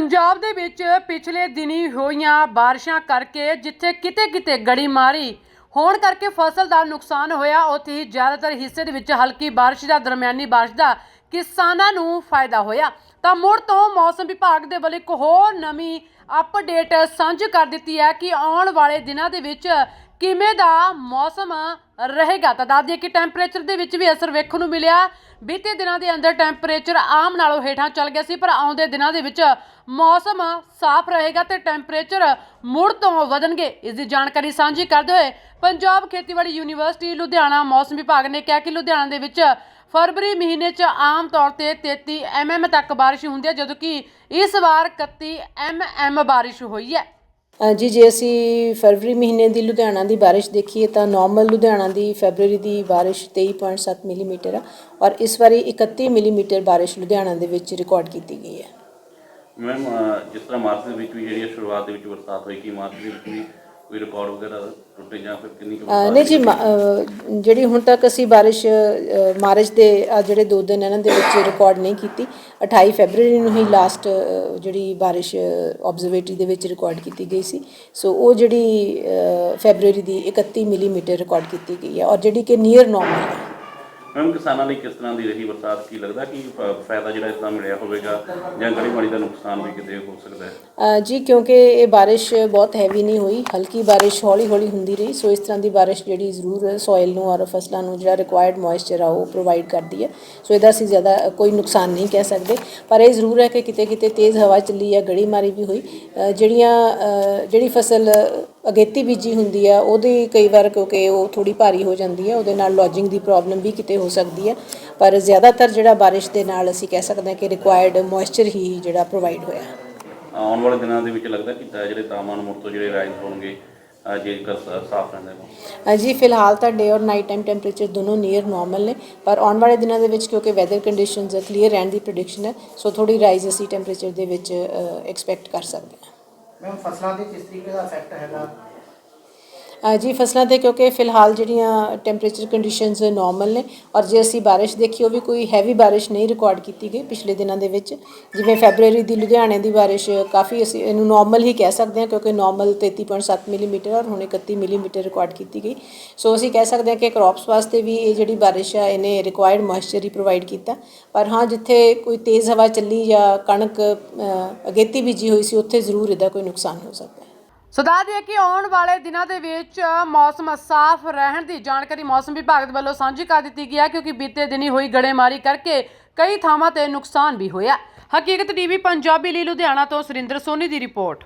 ਪੰਜਾਬ ਦੇ ਵਿੱਚ ਪਿਛਲੇ ਦਿਨੀ ਹੋਈਆਂ ਬਾਰਿਸ਼ਾਂ ਕਰਕੇ ਜਿੱਥੇ ਕਿਤੇ-ਕਿਤੇ ਗੜੀਮਾਰੀ ਹੋਣ ਕਰਕੇ ਫਸਲ ਦਾ ਨੁਕਸਾਨ ਹੋਇਆ। ਉੱਥੇ ਹੀ ਜ਼ਿਆਦਾਤਰ ਹਿੱਸੇ ਦੇ ਵਿੱਚ ਹਲਕੀ ਬਾਰਿਸ਼ ਦਾ, ਦਰਮਿਆਨੀ ਬਾਰਿਸ਼ ਦਾ ਕਿਸਾਨਾਂ ਨੂੰ ਫਾਇਦਾ ਹੋਇਆ। ਤਾਂ ਮੁੜ ਤੋਂ ਮੌਸਮ ਵਿਭਾਗ ਦੇ ਵੱਲੋਂ ਇੱਕ ਹੋਰ ਨਵੀਂ ਅਪਡੇਟ ਸਾਂਝੀ ਕਰ ਦਿੱਤੀ ਹੈ ਕਿ ਆਉਣ ਵਾਲੇ ਦਿਨਾਂ ਦੇ ਵਿੱਚ ਕਿਵੇਂ ਦਾ ਮੌਸਮ ਰਹੇਗਾ? ਤਾਂ ਦੱਸ ਦਈਏ ਕਿ ਟੈਂਪਰੇਚਰ ਦੇ ਵਿੱਚ ਵੀ ਅਸਰ ਵੇਖਣ ਨੂੰ ਮਿਲਿਆ। ਬੀਤੇ ਦਿਨਾਂ ਦੇ ਅੰਦਰ ਟੈਂਪਰੇਚਰ ਆਮ ਨਾਲੋਂ ਹੇਠਾਂ ਚੱਲ ਗਿਆ ਸੀ, ਪਰ ਆਉਂਦੇ ਦਿਨਾਂ ਦੇ ਵਿੱਚ ਮੌਸਮ ਸਾਫ਼ ਰਹੇਗਾ ਤੇ ਟੈਂਪਰੇਚਰ ਮੁੜ ਤੋਂ ਵਧਣਗੇ। ਇਸ ਦੀ ਜਾਣਕਾਰੀ ਸਾਂਝੀ ਕਰਦੇ ਹੋਏ ਪੰਜਾਬ ਖੇਤੀਬਾੜੀ ਯੂਨੀਵਰਸਿਟੀ, ਲੁਧਿਆਣਾ ਮੌਸਮ ਵਿਭਾਗ ਨੇ ਕਿਹਾ ਕਿ ਲੁਧਿਆਣਾ ਦੇ ਵਿੱਚ ਫਰਵਰੀ ਮਹੀਨੇ 'ਚ ਆਮ ਤੌਰ ਤੇ 33 ਐਮਐਮ ਤੱਕ ਬਾਰਿਸ਼ ਹੁੰਦੀ ਹੈ, ਜਦੋਂ ਕਿ ਇਸ ਵਾਰ 31 ਐਮਐਮ ਬਾਰਿਸ਼ ਹੋਈ ਹੈ। ਜੀ, ਜੇ ਅਸੀਂ ਫਰਵਰੀ ਮਹੀਨੇ ਦੀ ਲੁਧਿਆਣਾ ਦੀ ਬਾਰਿਸ਼ ਦੇਖੀਏ ਤਾਂ ਨਾਰਮਲ ਲੁਧਿਆਣਾ ਦੀ ਫੈਬਰੂਰੀ ਦੀ ਬਾਰਿਸ਼ 23.7 ਮਿਲੀਮੀਟਰ ਆ ਔਰ ਇਸ ਵਾਰੀ 31 ਮਿਲੀਮੀਟਰ ਬਾਰਿਸ਼ ਲੁਧਿਆਣਾ ਦੇ ਵਿੱਚ ਰਿਕਾਰਡ ਕੀਤੀ ਗਈ ਹੈ। ਮੈਮ ਜਿਸ ਤਰ੍ਹਾਂ ਮਾਰਚ ਦੇ ਵਿੱਚ ਵੀ ਜਿਹੜੀ ਹੈ ਸ਼ੁਰੂਆਤ ਦੇ ਵਿੱਚ ਬਰਸਾਤ ਹੋਈ ਕਿ ਮਾਰਚ ਦੇ ਵਿੱਚ ਵੀ ਕੋਈ ਰਿਕਾਰਡ ਵਗੈਰਾ ਟੁੱਟੇ ਜਾਂ ਫਿਰ ਕਿੰਨੀ ਕੁ ਨਹੀਂ ਜੀ ਮਾ- ਜਿਹੜੀ ਹੁਣ ਤੱਕ ਅਸੀਂ ਬਾਰਿਸ਼ ਮਾਰਚ ਦੇ ਆਹ ਜਿਹੜੇ ਦੋ ਦਿਨ ਇਹਨਾਂ ਦੇ ਵਿੱਚ ਰਿਕਾਰਡ ਨਹੀਂ ਕੀਤੀ 28 ਫੈਬਰੂਰੀ ਨੂੰ ਹੀ ਲਾਸਟ ਜਿਹੜੀ ਬਾਰਿਸ਼ ਆਬਜ਼ਰਵੇਟਰੀ ਦੇ ਵਿੱਚ ਰਿਕਾਰਡ ਕੀਤੀ ਗਈ ਸੀ। ਸੋ ਉਹ ਜਿਹੜੀ ਅ, ਫੈਬਰੂਰੀ ਦੀ 31 ਮਿਲੀਮੀਟਰ ਰਿਕਾਰਡ ਕੀਤੀ ਗਈ ਹੈ ਔਰ ਜਿਹੜੀ ਕਿ ਨੀਅਰ ਨਾਰਮਲ ਹੈ। ਮੈਮ ਕਿਸਾਨਾਂ ਲਈ ਕਿਸ ਤਰ੍ਹਾਂ ਦੀ ਰਹੀ ਬਰਸਾਤ? ਕੀ ਲੱਗਦਾ ਕਿ ਫ- ਫਾਇਦਾ ਜਿਹੜਾ ਇਸ ਦਾ ਮਿਲਿਆ ਹੋਵੇਗਾ ਜਾਂ ਗੜੀਮਾਰੀ ਦਾ ਨੁਕਸਾਨ ਵੀ ਕਿਤੇ ਹੋ ਸਕਦਾ ਹੈ? ਅ, ਜੀ ਕਿਉਂਕਿ ਇਹ ਬਾਰਿਸ਼ ਬਹੁਤ ਹੈਵੀ ਨਹੀਂ ਹੋਈ। ਹਲਕੀ ਬਾਰਿਸ਼ ਹੌਲੀ ਹੌਲੀ ਹੁੰਦੀ ਰਹੀ। ਸੋ ਇਸ ਤਰ੍ਹਾਂ ਦੀ ਬਾਰਿਸ਼ ਜਿਹੜੀ ਜ਼ਰੂਰ ਸੋਇਲ ਨੂੰ ਔਰ ਫਸਲਾਂ ਨੂੰ ਜਿਹੜਾ ਰਿਕੁਆਇਰਡ ਮੋਇਸਚਰ ਆ ਉਹ ਪ੍ਰੋਵਾਈਡ ਕਰਦੀ ਹੈ। ਸੋ ਇਹਦਾ ਅਸੀਂ ਜ਼ਿਆਦਾ ਕੋਈ ਨੁਕਸਾਨ ਨਹੀਂ ਕਹਿ ਸਕਦੇ। ਪਰ ਇਹ ਜ਼ਰੂਰ ਹੈ ਕਿ ਕਿਤੇ ਕਿਤੇ ਤੇਜ਼ ਹਵਾ ਚੱਲੀ ਹੈ ਗੜੀਮਾਰੀ ਵੀ ਹੋਈ। ਅ, ਜਿਹੜੀਆਂ ਅ, ਜਿਹੜੀ ਫਸਲ ਅਗੇਤੀ ਬੀਜੀ ਹੁੰਦੀ ਆ ਉਹਦੀ ਕਈ ਵਾਰ ਕਿਉਂਕਿ ਉਹ ਥੋੜੀ ਭਾਰੀ ਹੋ ਜਾਂਦੀ ਹੈ ਉਹਦੇ ਨਾਲ ਲੌਜਿੰਗ ਦੀ ਪ੍ਰੋਬਲਮ ਵੀ ਕਿਤੇ ਹੋ ਸਕਦੀ ਹੈ ਪਰ ਜ਼ਿਆਦਾਤਰ ਜਿਹੜਾ ਬਾਰਿਸ਼ ਦੇ ਨਾਲ ਅਸੀਂ ਕਹਿ ਸਕਦੇ ਹਾਂ ਕਿ ਰਿਕੁਆਇਰਡ ਮੋਇਸਚਰ ਹੀ ਜਿਹੜਾ ਪ੍ਰੋਵਾਈਡ ਹੋਇਆ। ਆਉਣ ਵਾਲੇ ਦਿਨਾਂ ਦੇ ਵਿੱਚ ਲੱਗਦਾ ਕਿ ਜਿਹੜੇ ਤਾਪਮਾਨ ਮੁੜ ਤੋਂ ਜਿਹੜੇ ਰਾਈਜ਼ ਹੋਣਗੇ ਸ- ਸਾਫ਼ ਰਹਿੰਦਾ ਹੈ। ਅ, ਜੀ ਫਿਲਹਾਲ ਤਾਂ ਡੇ ਔਰ ਨਾਈਟ ਟਾਈਮ ਟੈਂਪਰੇਚਰ ਦੋਨੋਂ ਨੀਅਰ ਨਾਰਮਲ ਨੇ ਪਰ ਆਉਣ ਵਾਲੇ ਦਿਨਾਂ ਦੇ ਵਿੱਚ ਕਿਉਂਕਿ ਵੈਦਰ ਕੰਡੀਸ਼ਨਸ ਕਲੀਅਰ ਰਹਿਣ ਦੀ ਪ੍ਰੈਡਿਕਸ਼ਨ ਹੈ ਸੋ ਥੋੜੀ ਰਾਈਜ਼ ਅਸੀਂ ਟੈਂਪਰੇਚਰ ਦੇ ਵਿੱਚ ਐਕਸਪੈਕਟ ਕਰ ਸਕਦੇ ਹਾਂ। ਮੈਮ ਫਸਲਾਂ ਤੇ ਕਿਸ ਤਰੀਕੇ ਦਾ ਇਫੈਕਟ ਹੈਗਾ? ਜੀ ਫਸਲਾਂ ਤੇ ਕਿਉਂਕਿ ਫਿਲਹਾਲ ਜਿਹੜੀਆਂ ਟੈਂਪਰੇਚਰ ਕੰਡੀਸ਼ਨਸ ਨਾਰਮਲ ਨੇ ਔਰ ਜੇ ਅਸੀਂ ਬਾਰਿਸ਼ ਦੇਖੀ, ਉਹ ਵੀ ਕੋਈ ਹੈਵੀ ਬਾਰਿਸ਼ ਨਹੀਂ ਰਿਕਾਰਡ ਕੀਤੀ ਗਈ ਪਿਛਲੇ ਦਿਨਾਂ ਦੇ ਵਿੱਚ। ਜਿਵੇਂ ਫੈਬਰੂਰੀ ਦੀ ਲੁਧਿਆਣੇ ਦੀ ਬਾਰਿਸ਼ ਕਾਫੀ ਅਸੀਂ ਇਹਨੂੰ ਨਾਰਮਲ ਹੀ ਕਹਿ ਸਕਦੇ ਹਾਂ, ਕਿਉਂਕਿ ਨਾਰਮਲ 33.7 ਮਿਲੀਮੀਟਰ ਔਰ ਹੁਣ 31 ਮਿਲੀਮੀਟਰ ਰਿਕਾਰਡ ਕੀਤੀ ਗਈ। ਸੋ ਅਸੀਂ ਕਹਿ ਸਕਦੇ ਹਾਂ ਕਿ ਕ੍ਰੌਪਸ ਵਾਸਤੇ ਵੀ ਇਹ ਜਿਹੜੀ ਬਾਰਿਸ਼ ਆ, ਇਹਨੇ ਰਿਕੁਆਇਰਡ ਮੋਇਸਚਰ ਹੀ ਪ੍ਰੋਵਾਈਡ ਕੀਤਾ। ਪਰ ਹਾਂ, ਜਿੱਥੇ ਕੋਈ ਤੇਜ਼ ਹਵਾ ਚੱਲੀ ਜਾਂ ਕਣਕ ਅਗੇਤੀ ਬੀਜੀ ਹੋਈ ਸੀ, ਉੱਥੇ ਜ਼ਰੂਰ ਇਹਦਾ ਕੋਈ ਨੁਕਸਾਨ ਹੋ ਸਕਦਾ। ਸੋ ਦੱਸ ਦਈਏ ਕਿ ਆਉਣ ਵਾਲੇ ਦਿਨਾਂ ਦੇ ਵਿੱਚ ਮੌਸਮ ਸਾਫ਼ ਰਹਿਣ ਦੀ ਜਾਣਕਾਰੀ ਮੌਸਮ ਵਿਭਾਗ ਦੇ ਵੱਲੋਂ ਸਾਂਝੀ ਕਰ ਦਿੱਤੀ ਗਈ ਹੈ, ਕਿਉਂਕਿ ਬੀਤੇ ਦਿਨੀ ਹੋਈ ਗੜੇਮਾਰੀ ਕਰਕੇ ਕਈ ਥਾਵਾਂ ਤੇ ਨੁਕਸਾਨ ਵੀ ਹੋਇਆ। ਹਕੀਕਤ ਟੀਵੀ, ਪੰਜਾਬੀ ਲਈ ਲੁਧਿਆਣਾ ਤੋਂ ਸੁਰਿੰਦਰ ਸੋਨੀ ਦੀ ਰਿਪੋਰਟ।